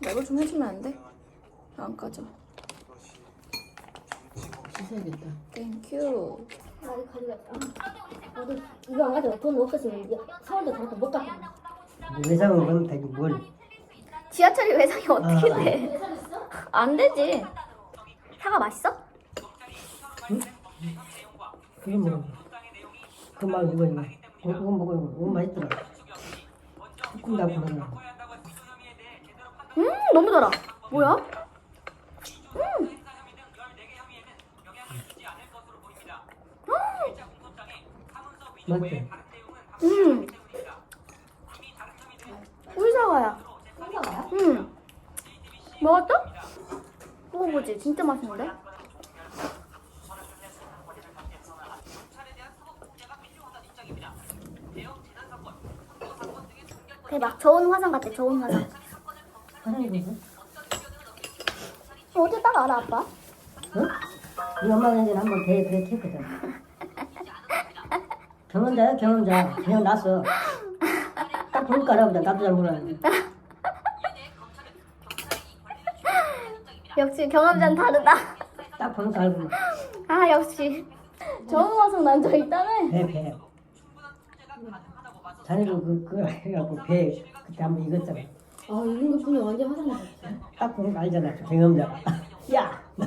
이거 좀 해주면 안 돼? 안 까져. 씻어야겠다. 땡큐. 아, 이거 가져갔다. 어디 이거 안 가져가. 돈 없었으면 이제 서울도 다니까 못 갔다. 외상은 그럼 되게 뭘 지하철이 외상이 어떻게 아. 돼? 안 되지. 사과 맛있어? 그게 뭐그말 이거 이거 그거 그거 먹어 이거 너무 맛있더라 다 보는 음 너무 달아. 뭐야? 맞지? 음. 우리 사과야. 한사가야? 음. 먹었어? 먹어보지. 진짜 맛있는데? 대박. 저온 화상 같아. 저온 화상. 있어? 어떻게 딱 알아, 아빠? 응? 우리 엄마가 이제 한번 대 그렇게 했거든 경험자야 경험자 그냥 났어 딱 보니까 알아보자 나도 잘 몰랐는데 역시 경험자는 다르다. 딱 보니까 알고 아, 역시. 저온 화상 난적 있다며? 배배 자네도 그, 그거 해갖고 배 그때 한번 익었잖아 아 이런 것 때문에 완전 화장 났어. 딱 보니까 알잖아 경험자가 야!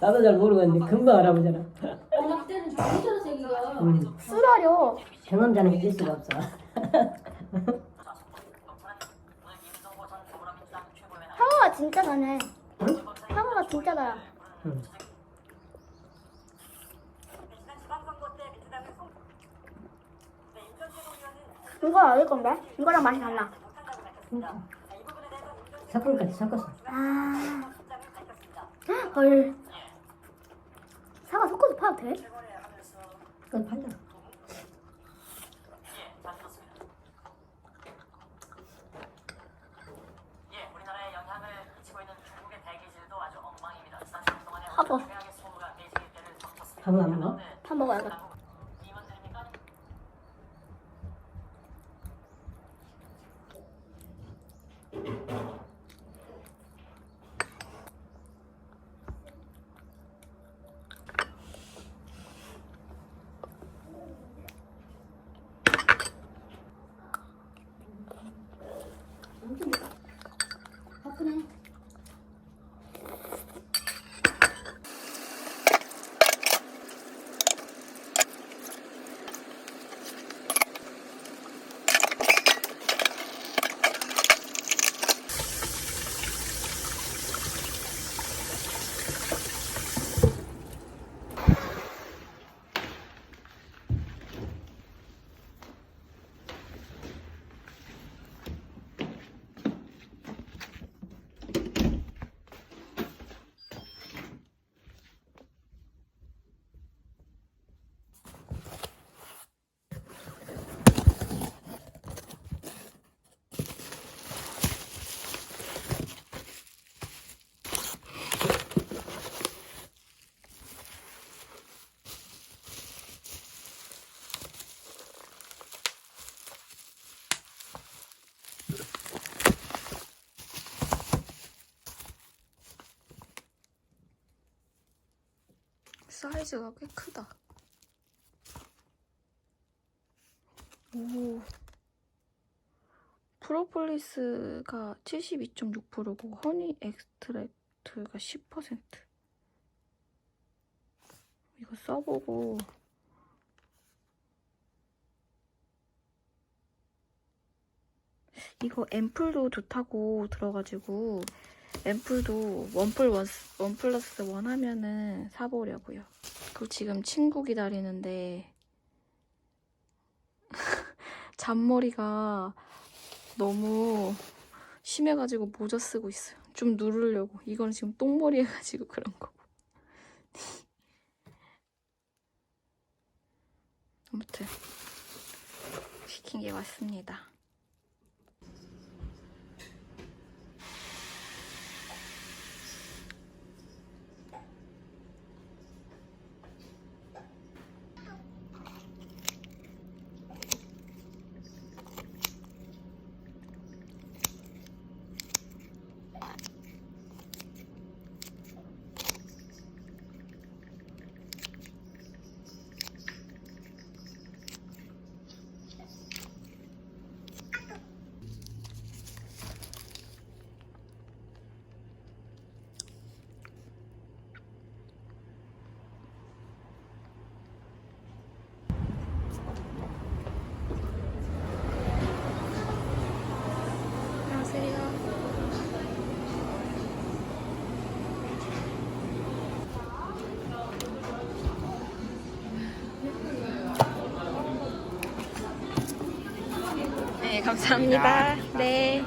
나도 잘 모르겠는데 금방 알아보잖아 어, 나 그때는 진짜로 얘기가. 음. 술하려. 경험자는 잊을 수가 없어 상어가 진짜 다네. 응? 상어가 진짜. 응. 이거 어디 건데? 이거랑 맛이 달라. 섞을까지 섞었어 아. 헐. 사과 섞어서 파도 돼? 그건 팔잖아 예, 아주 엉망입니다. 지난 주 동안에 하고. 최악의 소모가 대지의 때를 덮쳤습니다. 밥은 안 먹어? 파 먹어야겠다. 이원들입니까? 바쁘네. 사이즈가 꽤 크다. 오. 프로폴리스가 72.6%고 허니 엑스트랙트가 10%. 이거 써보고 이거 앰플도 좋다고 들어가지고 앰플도 원, 플 원, 원 플러스 원 하면은 사보려고요. 그 지금 친구 기다리는데 잔머리가 너무 심해가지고 모자 쓰고 있어요. 좀 누르려고. 이건 지금 똥머리 해가지고 그런 거고. 아무튼 시킨 게 왔습니다. 감사합니다. 네.